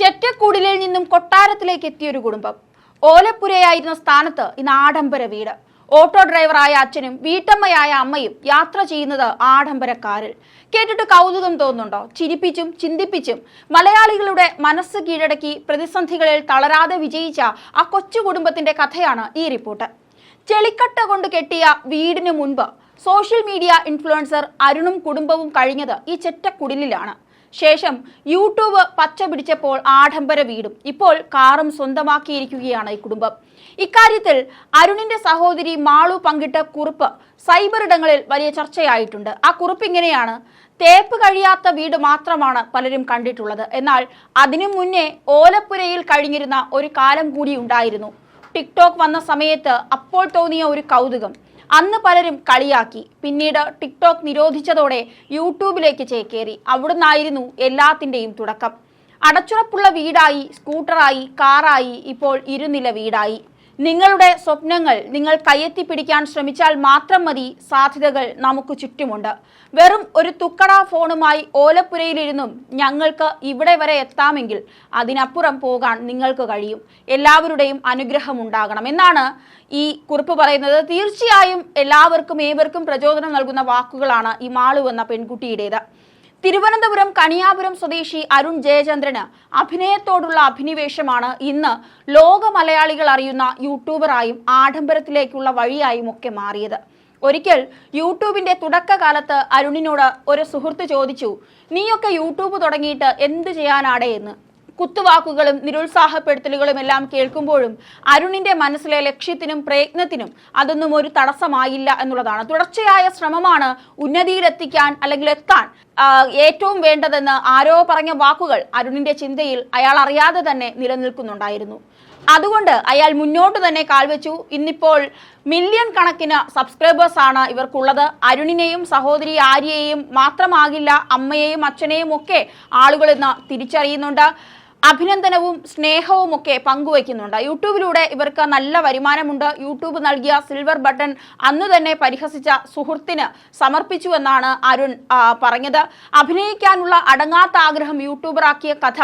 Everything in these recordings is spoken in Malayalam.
ചെറ്റക്കുടിലിൽ നിന്നും കൊട്ടാരത്തിലേക്ക് എത്തിയൊരു കുടുംബം. ഓലപ്പുരയായിരുന്ന സ്ഥാനത്ത് ഇന്ന് ആഡംബര വീട്. ഓട്ടോ ഡ്രൈവറായ അച്ഛനും വീട്ടമ്മയായ അമ്മയും യാത്ര ചെയ്യുന്നത് ആഡംബര കാറിൽ. കേട്ടിട്ട് കൗതുകം തോന്നുന്നുണ്ടോ? ചിരിപ്പിച്ചും ചിന്തിപ്പിച്ചും മലയാളികളുടെ മനസ്സ് കീഴടക്കി പ്രതിസന്ധികളിൽ തളരാതെ വിജയിച്ച ആ കൊച്ചു കുടുംബത്തിന്റെ കഥയാണ് ഈ റിപ്പോർട്ട്. ചെളിക്കട്ട കൊണ്ട് കെട്ടിയ വീടിന് മുൻപ് സോഷ്യൽ മീഡിയ ഇൻഫ്ലുവൻസർ അരുണും കുടുംബവും കഴിഞ്ഞത് ഈ ചെറ്റക്കുടിലിലാണ്. ശേഷം യൂട്യൂബ് പച്ച പിടിച്ചപ്പോൾ ആഡംബര വീടും ഇപ്പോൾ കാറും സ്വന്തമാക്കിയിരിക്കുകയാണ് ഈ കുടുംബം. ഇക്കാര്യത്തിൽ അരുണിന്റെ സഹോദരി മാളു പങ്കിട്ട കുറിപ്പ് സൈബർ ഇടങ്ങളിൽ വലിയ ചർച്ചയായിട്ടുണ്ട്. ആ കുറിപ്പ് ഇങ്ങനെയാണ്. തേപ്പ് കഴിയാത്ത വീട് മാത്രമാണ് പലരും കണ്ടിട്ടുള്ളത്. എന്നാൽ അതിനു മുന്നേ ഓലപ്പുരയിൽ കഴിഞ്ഞിരുന്ന ഒരു കാലം കൂടി ഉണ്ടായിരുന്നു. ടിക്ടോക്ക് വന്ന സമയത്ത് അപ്പോൾ തോന്നിയ ഒരു കൗതുകം. അന്ന് പലരും കളിയാക്കി. പിന്നീട് ടിക്ടോക്ക് നിരോധിച്ചതോടെ യൂട്യൂബിലേക്ക് ചേക്കേറി അവിടുന്നായിരുന്നു എല്ലാത്തിന്റെയും തുടക്കം. അടച്ചുറപ്പുള്ള വീടായി സ്കൂട്ടറായി കാറായി ഇപ്പോൾ ഇരുനില വീടായി. നിങ്ങളുടെ സ്വപ്നങ്ങൾ നിങ്ങൾ കയ്യെത്തി പിടിക്കാൻ ശ്രമിച്ചാൽ മാത്രം മതി സാധ്യതകൾ നമുക്ക് ചുറ്റുമുണ്ട്. വെറും ഒരു തുക്കട ഫോണുമായി ഓലപ്പുരയിലിരുന്നും ഞങ്ങൾക്ക് ഇവിടെ വരെ എത്താമെങ്കിൽ അതിനപ്പുറം പോകാൻ നിങ്ങൾക്ക് കഴിയും. എല്ലാവരുടെയും അനുഗ്രഹം ഉണ്ടാകണം എന്നാണ് ഈ കുറിപ്പ് പറയുന്നത്. തീർച്ചയായും എല്ലാവർക്കും ഏവർക്കും പ്രചോദനം നൽകുന്ന വാക്കുകളാണ് ഈ മാളു എന്ന പെൺകുട്ടിയുടേത്. തിരുവനന്തപുരം കണിയാപുരം സ്വദേശി അരുൺ ജയചന്ദ്രന് അഭിനയത്തോടുള്ള അഭിനിവേശമാണ് ഇന്ന് ലോക മലയാളികൾ അറിയുന്ന യൂട്യൂബറായും ആഡംബരത്തിലേക്കുള്ള വഴിയായും ഒക്കെ മാറിയത്. ഒരിക്കൽ യൂട്യൂബിന്റെ തുടക്കകാലത്ത് അരുണിനോട് ഒരു സുഹൃത്ത് ചോദിച്ചു നീയൊക്കെ യൂട്യൂബ് തുടങ്ങിയിട്ട് എന്ത് ചെയ്യാനാടേ? എന്ന്. കുത്തുവാക്കുകളും നിരുത്സാഹപ്പെടുത്തലുകളും എല്ലാം കേൾക്കുമ്പോഴും അരുണിന്റെ മനസ്സിലെ ലക്ഷ്യത്തിനും പ്രയത്നത്തിനും അതൊന്നും ഒരു തടസ്സമായില്ല എന്നുള്ളതാണ്. തുടർച്ചയായ ശ്രമമാണ് ഉന്നതിയിലെത്തിക്കാൻ അല്ലെങ്കിൽ എത്താൻ ഏറ്റവും വേണ്ടതെന്ന് ആരോ പറഞ്ഞ വാക്കുകൾ അരുണിന്റെ ചിന്തയിൽ അയാൾ അറിയാതെ തന്നെ നിലനിൽക്കുന്നുണ്ടായിരുന്നു. അതുകൊണ്ട് അയാൾ മുന്നോട്ട് തന്നെ കാൽവെച്ചു ഇന്നിപ്പോൾ മില്യൺ കണക്കിന് സബ്സ്ക്രൈബേഴ്സ് ആണ് ഇവർക്കുള്ളത്. അരുണിനെയും സഹോദരി ആര്യയെയും മാത്രമാകില്ല അമ്മയെയും അച്ഛനെയും ഒക്കെ ആളുകൾ ഇന്ന് തിരിച്ചറിയുന്നുണ്ട്. അഭിനന്ദനവും സ്നേഹവും ഒക്കെ പങ്കുവയ്ക്കുന്നുണ്ട്. യൂട്യൂബിലൂടെ ഇവർക്ക് നല്ല വരുമാനമുണ്ട്. യൂട്യൂബ് നൽകിയ സിൽവർ ബട്ടൺ അന്ന് തന്നെ പരിഹസിച്ച സുഹൃത്തിന് സമർപ്പിച്ചു എന്നാണ് അരുൺ പറഞ്ഞത്. അഭിനയിക്കാനുള്ള അടങ്ങാത്ത ആഗ്രഹം യൂട്യൂബറാക്കിയ കഥ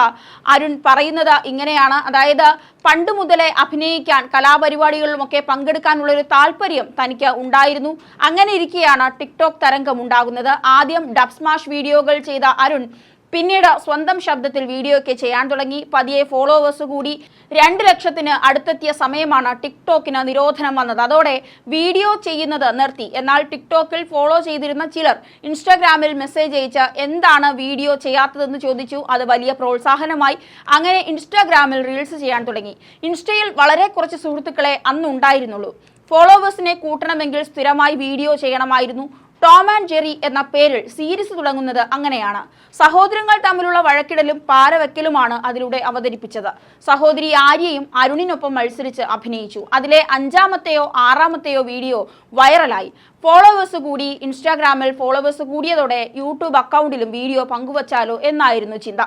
അരുൺ പറയുന്നത് ഇങ്ങനെയാണ്. അതായത് പണ്ട് മുതലേ അഭിനയിക്കാൻ കലാപരിപാടികളിലുമൊക്കെ പങ്കെടുക്കാനുള്ള ഒരു താല്പര്യം തനിക്ക് ഉണ്ടായിരുന്നു. അങ്ങനെ ഇരിക്കെയാണ് ടിക്ടോക്ക് തരംഗം ഉണ്ടാകുന്നത് ആദ്യം ഡബ്സ്മാഷ് വീഡിയോകൾ ചെയ്ത അരുൺ പിന്നീട് സ്വന്തം ശബ്ദത്തിൽ വീഡിയോ ഒക്കെ ചെയ്യാൻ തുടങ്ങി. പതിയെ ഫോളോവേഴ്സ് കൂടി രണ്ട് ലക്ഷത്തിന് അടുത്തെത്തിയ സമയമാണ് ടിക്ടോക്കിന് നിരോധനം വന്നത്. അതോടെ വീഡിയോ ചെയ്യുന്നത് നിർത്തി. എന്നാൽ ടിക്ടോക്കിൽ ഫോളോ ചെയ്തിരുന്ന ചിലർ ഇൻസ്റ്റാഗ്രാമിൽ മെസ്സേജ് അയച്ച് എന്താണ് വീഡിയോ ചെയ്യാത്തതെന്ന് ചോദിച്ചു. അത് വലിയ പ്രോത്സാഹനമായി അങ്ങനെ ഇൻസ്റ്റാഗ്രാമിൽ റീൽസ് ചെയ്യാൻ തുടങ്ങി. ഇൻസ്റ്റയിൽ വളരെ കുറച്ച് സുഹൃത്തുക്കളെ അന്നുണ്ടായിരുന്നുള്ളൂ. ഫോളോവേഴ്സിനെ കൂട്ടണമെങ്കിൽ സ്ഥിരമായി വീഡിയോ ചെയ്യണമായിരുന്നു. ടോം ആൻഡ് ജെറി എന്ന പേരിൽ സീരീസ് തുടങ്ങുന്നത് അങ്ങനെയാണ്. സഹോദരങ്ങൾ തമ്മിലുള്ള വഴക്കിടലും പാരവെക്കലുമാണ് അതിലൂടെ അവതരിപ്പിച്ചത്. സഹോദരി ആര്യയും അരുണിനൊപ്പം മത്സരിച്ച് അഭിനയിച്ചു. അതിലെ അഞ്ചാമത്തെയോ ആറാമത്തെയോ വീഡിയോ വൈറലായി. ഫോളോവേഴ്സ് കൂടി ഇൻസ്റ്റാഗ്രാമിൽ ഫോളോവേഴ്സ് കൂടിയതോടെ യൂട്യൂബ് അക്കൗണ്ടിലും വീഡിയോ പങ്കുവച്ചാലോ എന്നായിരുന്നു ചിന്ത.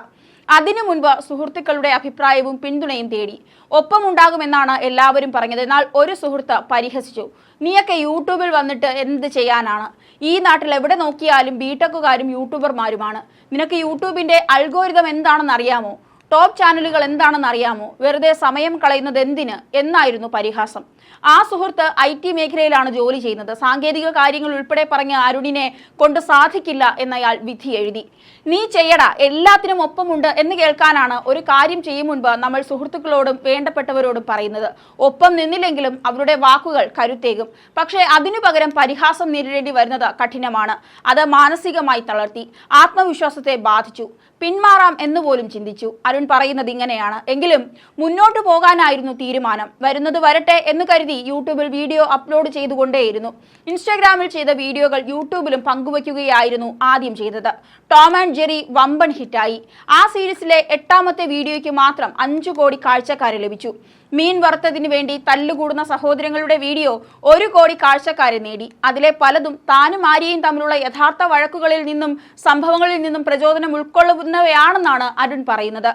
അതിനു മുൻപ് സുഹൃത്തുക്കളുടെ അഭിപ്രായവും പിന്തുണയും തേടി. ഒപ്പമുണ്ടാകുമെന്നാണ് എല്ലാവരും പറഞ്ഞത്. എന്നാൽ ഒരു സുഹൃത്ത് പരിഹസിച്ചു. നീയൊക്കെ യൂട്യൂബിൽ വന്നിട്ട് എന്ത് ചെയ്യാനാണ്? ഈ നാട്ടിൽ എവിടെ നോക്കിയാലും ബിടെക്കുകാരും യൂട്യൂബർമാരുമാണ് നിനക്ക് യൂട്യൂബിന്റെ അൽഗോരിതം എന്താണെന്ന് അറിയാമോ ടോപ്പ് ചാനലുകൾ എന്താണെന്ന് അറിയാമോ? വെറുതെ സമയം കളയുന്നത് എന്തിന്? എന്നായിരുന്നു പരിഹാസം. ആ സുഹൃത്ത് ഐ ടി മേഖലയിലാണ് ജോലി ചെയ്യുന്നത്. സാങ്കേതിക കാര്യങ്ങൾ ഉൾപ്പെടെ പറഞ്ഞ അരുണിനെ കൊണ്ട് സാധിക്കില്ല എന്നയാൾ വിധി എഴുതി. നീ ചെയ്യടാ എല്ലാത്തിനും ഒപ്പമുണ്ട് എന്ന് കേൾക്കാനാണ് ഒരു കാര്യം ചെയ്യും മുൻപ് നമ്മൾ സുഹൃത്തുക്കളോടും വേണ്ടപ്പെട്ടവരോടും പറയുന്നത്. ഒപ്പം നിന്നില്ലെങ്കിലും അവരുടെ വാക്കുകൾ കരുത്തേകും. പക്ഷേ അതിനു പകരം പരിഹാസം നേരിടേണ്ടി വരുന്നത് കഠിനമാണ്. അത് മാനസികമായി തളർത്തി ആത്മവിശ്വാസത്തെ ബാധിച്ചു. പിന്മാറാം എന്ന് പോലും ചിന്തിച്ചു. അരുൺ പറയുന്നത് ഇങ്ങനെയാണ്. എങ്കിലും മുന്നോട്ട് പോകാനായിരുന്നു തീരുമാനം. വരുന്നത് വരട്ടെ എന്ന് കരുതി യൂട്യൂബിൽ വീഡിയോ അപ്ലോഡ് ചെയ്തുകൊണ്ടേയിരുന്നു. ഇൻസ്റ്റാഗ്രാമിൽ ചെയ്ത വീഡിയോകൾ യൂട്യൂബിലും പങ്കുവയ്ക്കുകയായിരുന്നു ആദ്യം ചെയ്തത്. ടോം ആൻഡ് ജെറി വമ്പൻ ഹിറ്റായി. ആ സീരീസിലെ എട്ടാമത്തെ വീഡിയോയ്ക്ക് മാത്രം അഞ്ചു കോടി കാഴ്ചക്കാരെ ലഭിച്ചു. മീൻ വറുത്തതിന് വേണ്ടി തല്ലുകൂടുന്ന സഹോദരങ്ങളുടെ വീഡിയോ ഒരു കോടി കാഴ്ചക്കാരെ നേടി. അതിലെ പലതും താനും ആര്യയും തമ്മിലുള്ള യഥാർത്ഥ വഴക്കുകളിൽ നിന്നും സംഭവങ്ങളിൽ നിന്നും പ്രചോദനം ഉൾക്കൊള്ളുന്നവയാണെന്നാണ് അരുൺ പറയുന്നത്.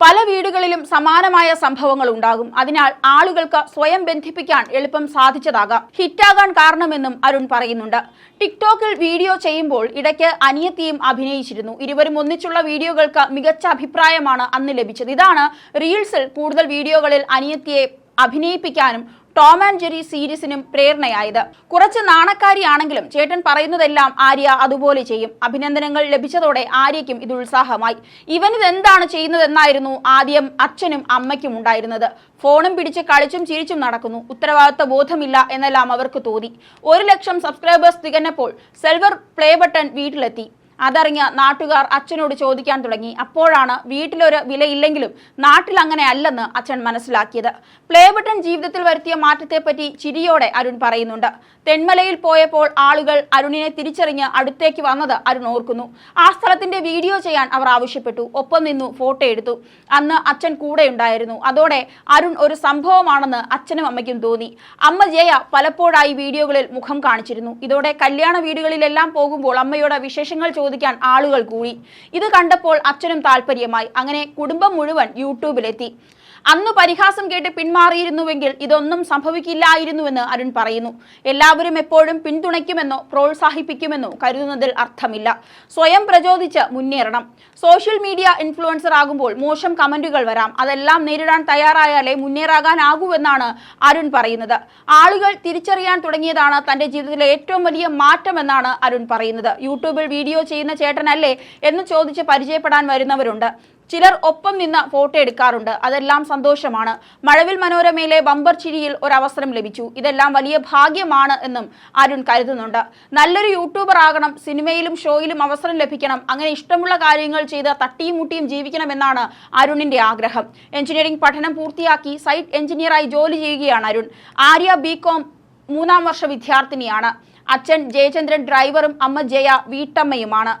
പല വീടുകളിലും സമാനമായ സംഭവങ്ങൾ ഉണ്ടാകും. അതിനാൽ ആളുകൾക്ക് സ്വയം ബന്ധിപ്പിക്കാൻ എളുപ്പം സാധിച്ചതാകാം. ഹിറ്റാകാൻ കാരണമെന്നും അരുൺ പറയുന്നുണ്ട്. ടിക്ടോക്കിൽ വീഡിയോ ചെയ്യുമ്പോൾ ഇടയ്ക്ക് അനിയത്തിയും അഭിനയിച്ചിരുന്നു. ഇരുവരും ഒന്നിച്ചുള്ള വീഡിയോകൾക്ക് മികച്ച അഭിപ്രായമാണ് അന്ന് ലഭിച്ചത്. ഇതാണ് റീൽസിൽ കൂടുതൽ വീഡിയോകളിൽ അനിയത്തിയെ അഭിനയിപ്പിക്കാനും ടോം ആൻഡ് ജെറി സീരീസിനും പ്രേരണയായത്. കുറച്ച് നാണക്കാരിയാണെങ്കിലും ചേട്ടൻ പറയുന്നതെല്ലാം ആര്യ അതുപോലെ ചെയ്യും. അഭിനന്ദനങ്ങൾ ലഭിച്ചതോടെ ആര്യയ്ക്കും ഇത് ഉത്സാഹമായി. ഇവനിത് എന്താണ് ചെയ്യുന്നതെന്നായിരുന്നു ആദ്യം അച്ഛനും അമ്മയ്ക്കും ഉണ്ടായിരുന്നത്. ഫോണും പിടിച്ച് കളിച്ചും ചിരിച്ചും നടക്കുന്നു. ഉത്തരവാദിത്ത ബോധമില്ല എന്നെല്ലാം അവർക്ക് തോന്നി. ഒരു ലക്ഷം സബ്സ്ക്രൈബേഴ്സ് തികഞ്ഞപ്പോൾ സെൽവർ പ്ലേ ബട്ടൺ വീട്ടിലെത്തി. അതറിഞ്ഞ നാട്ടുകാർ അച്ഛനോട് ചോദിക്കാൻ തുടങ്ങി. അപ്പോഴാണ് വീട്ടിലൊരു വിലയില്ലെങ്കിലും നാട്ടിൽ അങ്ങനെ അല്ലെന്ന് അച്ഛൻ മനസ്സിലാക്കിയത്. പ്ലേ ബട്ടൺ ജീവിതത്തിൽ വരുത്തിയ മാറ്റത്തെപ്പറ്റി ചിരിയോടെ അരുൺ പറയുന്നുണ്ട്. തെന്മലയിൽ പോയപ്പോൾ ആളുകൾ അരുണിനെ തിരിച്ചറിഞ്ഞ് അടുത്തേക്ക് വന്നത് അരുൺ ഓർക്കുന്നു. ആ സ്ഥലത്തിന്റെ വീഡിയോ ചെയ്യാൻ അവർ ആവശ്യപ്പെട്ടു. ഒപ്പം നിന്നു ഫോട്ടോ എടുത്തു. അന്ന് അച്ഛൻ കൂടെ ഉണ്ടായിരുന്നു. അതോടെ അരുൺ ഒരു സംഭവമാണെന്ന് അച്ഛനും അമ്മയ്ക്കും തോന്നി. അമ്മ ജയ പലപ്പോഴായി വീഡിയോകളിൽ മുഖം കാണിച്ചിരുന്നു. ഇതോടെ കല്യാണ വീടുകളിലെല്ലാം പോകുമ്പോൾ അമ്മയോട് വിശേഷങ്ങൾ ചോദിക്കാൻ ആളുകൾ കൂടി. ഇത് കണ്ടപ്പോൾ അച്ഛനും താല്പര്യമായി അങ്ങനെ കുടുംബം മുഴുവൻ യൂട്യൂബിലെത്തി. അന്ന് പരിഹാസം കേട്ട് പിന്മാറിയിരുന്നുവെങ്കിൽ ഇതൊന്നും സംഭവിക്കില്ലായിരുന്നുവെന്ന് അരുൺ പറയുന്നു. എല്ലാവരും എപ്പോഴും പിന്തുണയ്ക്കുമെന്നോ പ്രോത്സാഹിപ്പിക്കുമെന്നോ കരുതുന്നതിൽ അർത്ഥമില്ല. സ്വയം പ്രചോദിച്ച് മുന്നേറണം. സോഷ്യൽ മീഡിയ ഇൻഫ്ലുവൻസർ ആകുമ്പോൾ മോശം കമന്റുകൾ വരാം. അതെല്ലാം നേരിടാൻ തയ്യാറായാലേ മുന്നേറാകാനാകൂവെന്നാണ് അരുൺ പറയുന്നത്. ആളുകൾ തിരിച്ചറിയാൻ തുടങ്ങിയതാണ് തന്റെ ജീവിതത്തിലെ ഏറ്റവും വലിയ മാറ്റമെന്നാണ് അരുൺ പറയുന്നത്. യൂട്യൂബിൽ വീഡിയോ ചെയ്യുന്ന ചേട്ടനല്ലേ എന്ന് ചോദിച്ച് പരിചയപ്പെടാൻ വരുന്നവരുണ്ട്. ചിലർ ഒപ്പം നിന്ന് ഫോട്ടോ എടുക്കാറുണ്ട്. അതെല്ലാം സന്തോഷമാണ്. മഴവിൽ മനോരമയിലെ ബമ്പർ ചിരിയിൽ ഒരവസരം ലഭിച്ചു. ഇതെല്ലാം വലിയ ഭാഗ്യമാണ് എന്നും അരുൺ കരുതുന്നുണ്ട്. നല്ലൊരു യൂട്യൂബർ ആകണം സിനിമയിലും ഷോയിലും അവസരം ലഭിക്കണം. അങ്ങനെ ഇഷ്ടമുള്ള കാര്യങ്ങൾ ചെയ്ത് തട്ടിയും മുട്ടിയും ജീവിക്കണമെന്നാണ് അരുണിന്റെ ആഗ്രഹം. എഞ്ചിനീയറിംഗ് പഠനം പൂർത്തിയാക്കി സൈറ്റ് എഞ്ചിനീയറായി ജോലി ചെയ്യുകയാണ് അരുൺ. ആര്യ ബി കോം മൂന്നാം വർഷ വിദ്യാർത്ഥിനിയാണ്. അച്ഛൻ ജയചന്ദ്രൻ ഡ്രൈവറും അമ്മ ജയ വീട്ടമ്മയുമാണ്.